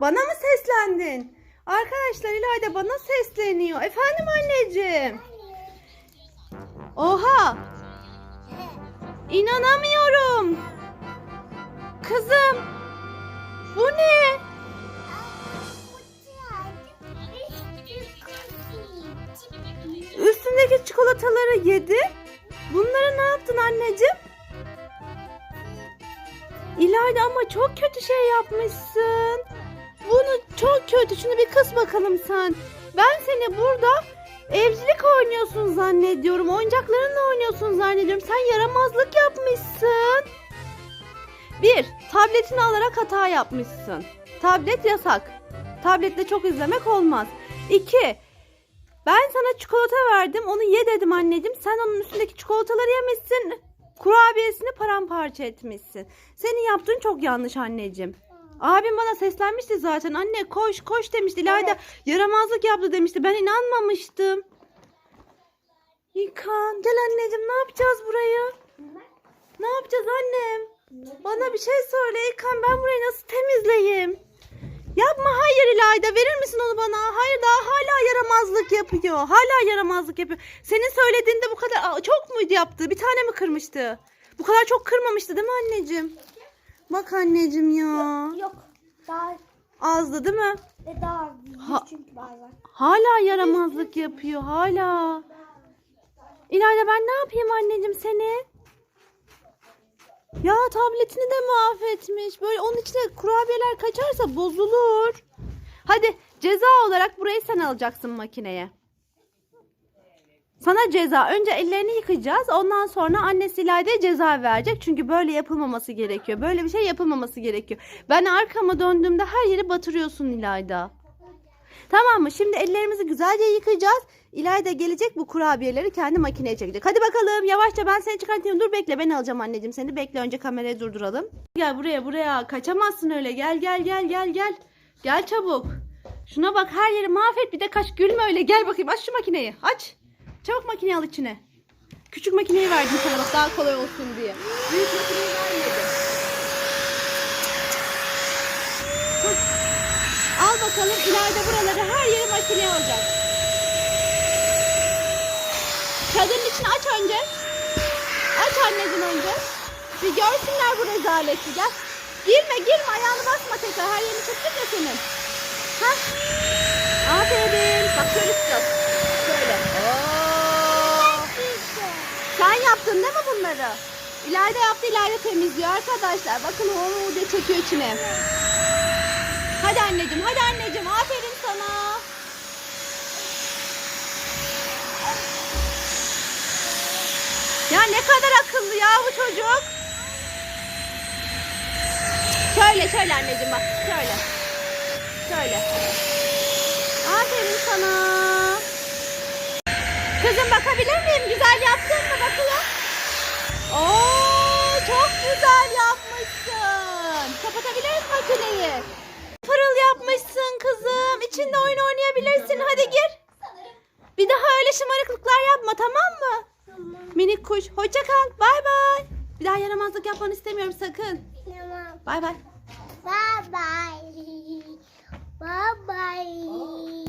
Bana mı seslendin? Arkadaşlar İlayda bana sesleniyor. Efendim anneciğim. Oha. İnanamıyorum. Kızım. Bu ne? Üstündeki çikolataları yedi. Bunları ne yaptın anneciğim? İlayda ama çok kötü şey yapmışsın. Bunu çok kötü. Şunu bir kıs bakalım sen. Ben seni burada evcilik oynuyorsun zannediyorum. Oyuncaklarınla oynuyorsun zannediyorum. Sen yaramazlık yapmışsın. Bir, tabletini alarak hata yapmışsın. Tablet yasak. Tablette çok izlemek olmaz. İki, ben sana çikolata verdim. Onu ye dedim anneciğim. Sen onun üstündeki çikolataları yemişsin. Kurabiyesini paramparça etmişsin. Senin yaptığın çok yanlış anneciğim. Abim bana seslenmişti zaten. Anne koş koş demişti. İlayda yaramazlık yaptı demişti. Ben inanmamıştım. İlkan gel anneciğim ne yapacağız burayı? Ne yapacağız annem? Bana bir şey söyle İlkan ben burayı nasıl temizleyeyim? Yapma hayır İlayda verir misin onu bana? Hayır daha hala yaramazlık yapıyor. Hala yaramazlık yapıyor. Senin söylediğinde bu kadar çok muydu yaptığı? Bir tane mi kırmıştı? Bu kadar çok kırmamıştı değil mi anneciğim? Bak anneciğim ya. Yok. Daha Azdı değil mi? e, daha Ha- çünkü bazen. Hala yaramazlık yapıyor hala. İlayda ben ne yapayım anneciğim seni? Ya tabletini de mahvetmiş. Böyle onun içine kurabiyeler kaçarsa bozulur. Hadi ceza olarak burayı sen alacaksın makineye. Sana ceza. Önce ellerini yıkayacağız. Ondan sonra annesi İlayda'ya ceza verecek. Çünkü böyle yapılmaması gerekiyor. Böyle bir şey yapılmaması gerekiyor. Ben arkama döndüğümde her yeri batırıyorsun İlayda. Tamam mı? Şimdi ellerimizi güzelce yıkayacağız. İlayda gelecek bu kurabiyeleri kendi makineye çekecek. Hadi bakalım yavaşça ben seni çıkartayım. Dur bekle ben alacağım anneciğim seni. Bekle önce kamerayı durduralım. Gel buraya buraya. Kaçamazsın öyle. Gel gel gel gel gel. Gel çabuk. Şuna bak her yeri mahvet bir de kaç gülme öyle. Gel bakayım aç şu makineyi. Aç. Çabuk makineyi al içine. Küçük makineyi verdim sana bak daha kolay olsun diye. Büyük makineyi vermedim. Al bakalım ileride buraları her yeri makineye alacak. Çadırın içini aç önce. Aç anneciğim önce. Bir görsünler bu rezaleti gel. Girme girme ayağını basma tekrar her yerini çektik ya senin. Ha? Aferin. Bak şöyle tutacağız. Şöyle. Oo. Sen yaptın değil mi bunları? İlayda yaptı İlayda temizliyor arkadaşlar. Bakın o diye çekiyor içine. Hadi anneciğim, hadi anneciğim. Aferin sana. Ya ne kadar akıllı ya bu çocuk. Şöyle, şöyle anneciğim bak. Şöyle. Şöyle. Aferin sana. Kızım bakabilir miyim? Güzel yaptın mı? Bakayım. Oo, çok güzel yapmışsın. Kapatabilir misin makineyi? Pırıl yapmışsın kızım. İçinde oyun oynayabilirsin. Hadi gir. Bir daha öyle şımarıklıklar yapma tamam mı? Minik kuş. Hoşça kal. Bay bay. Bir daha yaramazlık yapmanı istemiyorum sakın. Tamam. Bay bay. Bye bye. Bye bye.